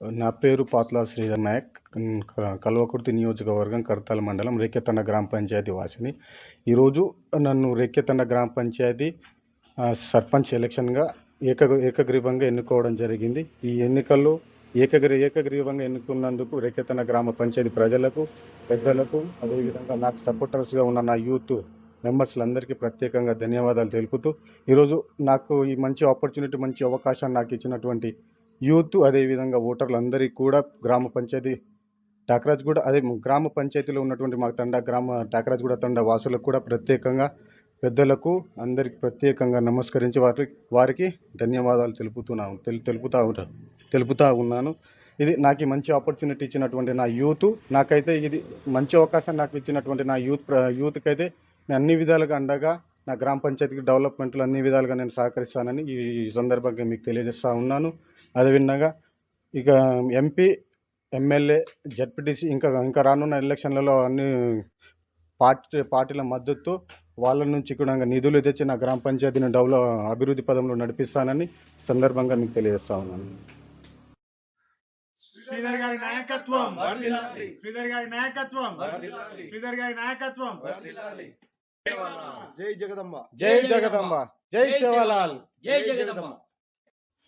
నా పేరు పాత్లా శ్రీధర్ నాయక్. కల్వకుర్తి నియోజకవర్గం కర్తాల మండలం రేకెతండ గ్రామ పంచాయతీ వాసిని. ఈరోజు నన్ను రేకెతండ గ్రామ పంచాయతీ సర్పంచ్ ఎలక్షన్గా ఏక ఏకగ్రీవంగా ఎన్నుకోవడం జరిగింది. ఈ ఎన్నికల్లో ఏకగ్రీ ఏకగ్రీవంగా ఎన్నుకున్నందుకు రేకెతండ గ్రామ పంచాయతీ ప్రజలకు పెద్దలకు అదేవిధంగా నాకు సపోర్టర్స్గా ఉన్న నా యూత్ మెంబర్స్లందరికీ ప్రత్యేకంగా ధన్యవాదాలు తెలుపుతూ ఈరోజు నాకు ఈ మంచి ఆపర్చునిటీ మంచి అవకాశాన్ని నాకు ఇచ్చినటువంటి యూత్ అదేవిధంగా ఓటర్లందరికీ కూడా గ్రామ పంచాయతీ టాకరాజ్గూడ అదే గ్రామ పంచాయతీలో ఉన్నటువంటి మా తండ గ్రామ టాకరాజ్గూడ తండ వాసులకు కూడా ప్రత్యేకంగా పెద్దలకు అందరికి ప్రత్యేకంగా నమస్కరించి వారి వారికి ధన్యవాదాలు తెలుపుతున్నాను తెలు తెలుపుతా ఉంటాను తెలుపుతా ఉన్నాను. ఇది నాకు మంచి ఆపర్చునిటీ ఇచ్చినటువంటి నా యూత్. నాకైతే ఇది మంచి అవకాశం నాకు ఇచ్చినటువంటి నా యూత్ ప్ర- యూత్కి అయితే నేను అన్ని విధాలుగా అండగా నా గ్రామ పంచాయతీకి డెవలప్మెంట్లు అన్ని విధాలుగా నేను సహకరిస్తానని ఈ సందర్భంగా మీకు తెలియజేస్తా ఉన్నాను. అదేవిధంగా ఇక ఎంపీ ఎమ్మెల్యే జడ్పీటీసీ ఇంకా ఇంకా రానున్న ఎలక్షన్లలో అన్ని పార్టీ పార్టీల మద్దతు వాళ్ళ నుంచి కూడా నిధులు తెచ్చి నా గ్రామ పంచాయతీని డెవలప్ అభివృద్ధి పదంలో నడిపిస్తానని సందర్భంగా మీకు తెలియజేస్తా ఉన్నాను. శ్రీధర్ గారి నాయకత్వం. శ్రీధర్ గారి నాయకత్వం. శ్రీధర్ గారి నాయకత్వం జై జగదంబ జై జగదంబ జై సేవాలాల్ జై జగదమ్మ.